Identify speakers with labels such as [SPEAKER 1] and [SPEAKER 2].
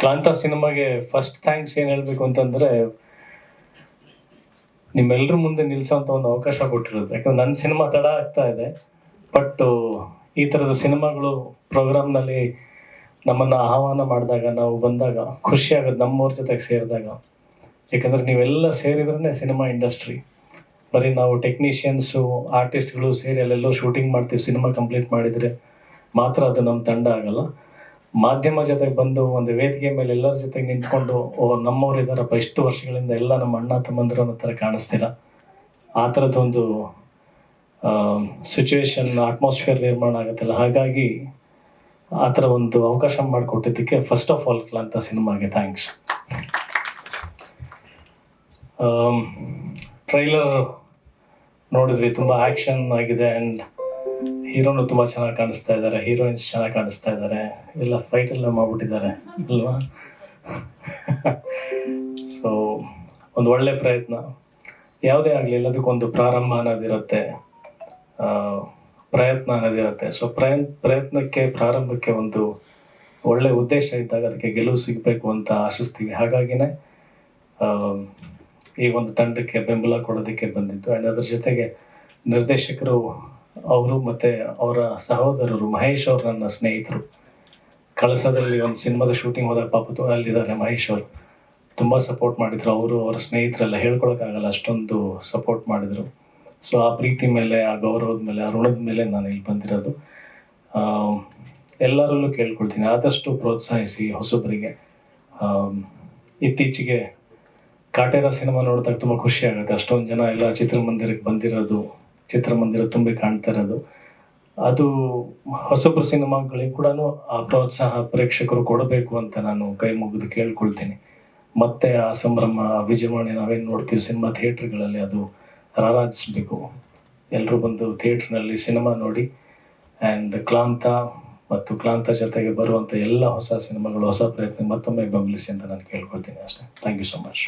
[SPEAKER 1] ಕ್ಲಾಂತ ಸಿನಿಮಾಗೆ first thanks ಏನು ಹೇಳಬೇಕು ಅಂತಂದರೆ ನಿಮ್ಮೆಲ್ಲರ ಮುಂದೆ ನಿಲ್ಲಿಸೋಂಥ ಒಂದು ಅವಕಾಶ ಕೊಟ್ಟಿರೋದು. ಯಾಕಂದ್ರೆ ನನ್ನ ಸಿನಿಮಾ ತಡ ಆಗ್ತಾ ಇದೆ. ಬಟ್ ಈ ಥರದ ಸಿನಿಮಾಗಳು ಪ್ರೋಗ್ರಾಮ್ನಲ್ಲಿ ನಮ್ಮನ್ನು ಆಹ್ವಾನ ಮಾಡಿದಾಗ, ನಾವು ಬಂದಾಗ ಖುಷಿ ಆಗೋದು ನಮ್ಮವ್ರ ಜೊತೆಗೆ ಸೇರಿದಾಗ. ಯಾಕಂದ್ರೆ ನೀವೆಲ್ಲ ಸೇರಿದ್ರೇ ಸಿನಿಮಾ ಇಂಡಸ್ಟ್ರಿ. ಬರೀ ನಾವು ಟೆಕ್ನಿಷಿಯನ್ಸು ಆರ್ಟಿಸ್ಟ್ಗಳು ಸೇರಿ ಅಲ್ಲೆಲ್ಲೋ ಶೂಟಿಂಗ್ ಮಾಡ್ತೀವಿ, ಸಿನಿಮಾ ಕಂಪ್ಲೀಟ್ ಮಾಡಿದರೆ ಮಾತ್ರ ಅದು ನಮ್ಮ ತಂಡ ಆಗಲ್ಲ. ಮಾಧ್ಯಮ ಜೊತೆಗೆ ಬಂದು ಒಂದು ವೇದಿಕೆ ಮೇಲೆ ಎಲ್ಲರ ಜೊತೆಗೆ ನಿಂತ್ಕೊಂಡು, ಓ, ನಮ್ಮವ್ರು ಇದ್ದಾರಪ್ಪ ಇಷ್ಟು ವರ್ಷಗಳಿಂದ ಎಲ್ಲ ನಮ್ಮ ಅಣ್ಣ ತಮ್ಮಂದಿರು ಅನ್ನೋ ಥರ ಕಾಣಿಸ್ತೀರ? ಆ ಥರದ್ದೊಂದು ಸಿಚುವೇಶನ್ ಅಟ್ಮಾಸ್ಫಿಯರ್ ನಿರ್ಮಾಣ ಆಗುತ್ತಲ್ಲ. ಹಾಗಾಗಿ ಆ ಥರ ಒಂದು ಅವಕಾಶ ಮಾಡಿಕೊಟ್ಟಿದ್ದಕ್ಕೆ ಫಸ್ಟ್ ಆಫ್ ಆಲ್ ಅಂತ ಸಿನಿಮಾಗೆ ಥ್ಯಾಂಕ್ಸ್ ಟ್ರೈಲರ್ ನೋಡಿದ್ವಿ, ತುಂಬ ಆ್ಯಕ್ಷನ್ ಆಗಿದೆ ಆ್ಯಂಡ್ ಹೀರೋನು ತುಂಬ ಚೆನ್ನಾಗಿ ಕಾಣಿಸ್ತಾ ಇದ್ದಾರೆ ಹೀರೋಯಿನ್ಸ್ ಚೆನ್ನಾಗಿ ಕಾಣಿಸ್ತಾ ಇದ್ದಾರೆ ಎಲ್ಲ ಫೈಟ್ ಎಲ್ಲ ಮಾಡ್ಬಿಟ್ಟಿದ್ದಾರೆ, ಅಲ್ವಾ? ಸೊ ಒಂದು ಒಳ್ಳೆ ಪ್ರಯತ್ನ. ಯಾವುದೇ ಆಗಲಿ ಎಲ್ಲದಕ್ಕೊಂದು ಪ್ರಾರಂಭ ಅನ್ನೋದಿರುತ್ತೆ. ಪ್ರಯತ್ನ ಅನ್ನೋದಿರುತ್ತೆ. ಸೊ ಪ್ರಯತ್ನ ಪ್ರಯತ್ನಕ್ಕೆ, ಪ್ರಾರಂಭಕ್ಕೆ ಒಂದು ಒಳ್ಳೆ ಉದ್ದೇಶ ಇದ್ದಾಗ ಅದಕ್ಕೆ ಗೆಲುವು ಸಿಗಬೇಕು ಅಂತ ಆಶಿಸ್ತೀವಿ. ಹಾಗಾಗಿನೇ ಈ ಒಂದು ತಂಡಕ್ಕೆ ಬೆಂಬಲ ಕೊಡೋದಕ್ಕೆ ಬಂದಿದ್ದು. ಆ್ಯಂಡ್ ಅದ್ರ ಜೊತೆಗೆ ನಿರ್ದೇಶಕರು ಅವರು ಮತ್ತು ಅವರ ಸಹೋದರರು ಮಹೇಶ್ ಅವರು ನನ್ನ ಸ್ನೇಹಿತರು. ಕಳಸದಲ್ಲಿ ಒಂದು ಸಿನಿಮಾದ ಶೂಟಿಂಗ್ ಹೋದಾಗ ಪಾಪ ಅಲ್ಲಿದ್ದಾರೆ ಮಹೇಶ್ ಅವರು. ತುಂಬ ಸಪೋರ್ಟ್ ಮಾಡಿದ್ರು. ಅವರು ಅವರ ಸ್ನೇಹಿತರೆಲ್ಲ ಹೇಳ್ಕೊಳಕ್ಕಾಗಲ್ಲ ಅಷ್ಟೊಂದು ಸಪೋರ್ಟ್ ಮಾಡಿದರು. ಸೊ ಆ ಪ್ರೀತಿ ಮೇಲೆ ಆ ಗೌರವದ ಮೇಲೆ ಆ ಋಣದ ಮೇಲೆ ನಾನು ಇಲ್ಲಿ ಬಂದಿರೋದು. ಎಲ್ಲರಲ್ಲೂ ಕೇಳ್ಕೊಳ್ತೀನಿ. ಆದಷ್ಟು ಪ್ರೋತ್ಸಾಹಿಸಿ ಹೊಸಬರಿಗೆ. ಆಮ್, ಇತ್ತೀಚೆಗೆ ಕಾಟೇರ ಸಿನಿಮಾ ನೋಡಿದಾಗ ತುಂಬ ಖುಷಿ ಆಗುತ್ತೆ. ಅಷ್ಟೊಂದು ಜನ ಎಲ್ಲ ಚಿತ್ರಮಂದಿರಕ್ಕೆ ಬಂದಿರೋದು. ಚಿತ್ರಮಂದಿರ ತುಂಬಿ ಕಾಣ್ತಾ ಇರೋದು ಅದು ಹೊಸಬ್ರ ಸಿನಿಮಾಗಳಿಗೆ ಕೂಡ ಆ ಪ್ರೋತ್ಸಾಹ ಪ್ರೇಕ್ಷಕರು ಕೊಡಬೇಕು ಅಂತ ನಾನು ಕೈ ಮುಗಿದು ಕೇಳ್ಕೊಳ್ತೀನಿ. ಮತ್ತೆ ಆ ಸಂಭ್ರಮ ವಿಜೃಂಭಣೆ ನಾವೇನು ನೋಡ್ತೀವಿ ಸಿನಿಮಾ ಥಿಯೇಟ್ರ್ಗಳಲ್ಲಿ ಅದು ರಾರಾಜಿಸ್ಬೇಕು. ಎಲ್ಲರೂ ಬಂದು ಥಿಯೇಟ್ರ್ನಲ್ಲಿ ಸಿನಿಮಾ ನೋಡಿ ಆ್ಯಂಡ್ ಕ್ಲಾಂತ ಮತ್ತು ಕ್ಲಾಂತ ಜೊತೆಗೆ ಬರುವಂಥ ಎಲ್ಲ ಹೊಸ ಸಿನಿಮಾಗಳು, ಹೊಸ ಪ್ರಯತ್ನ ಮತ್ತೊಮ್ಮೆ ಬೆಂಬಲಿಸಿ ಅಂತ ನಾನು ಕೇಳ್ಕೊಳ್ತೀನಿ ಅಷ್ಟೇ. Thank you so much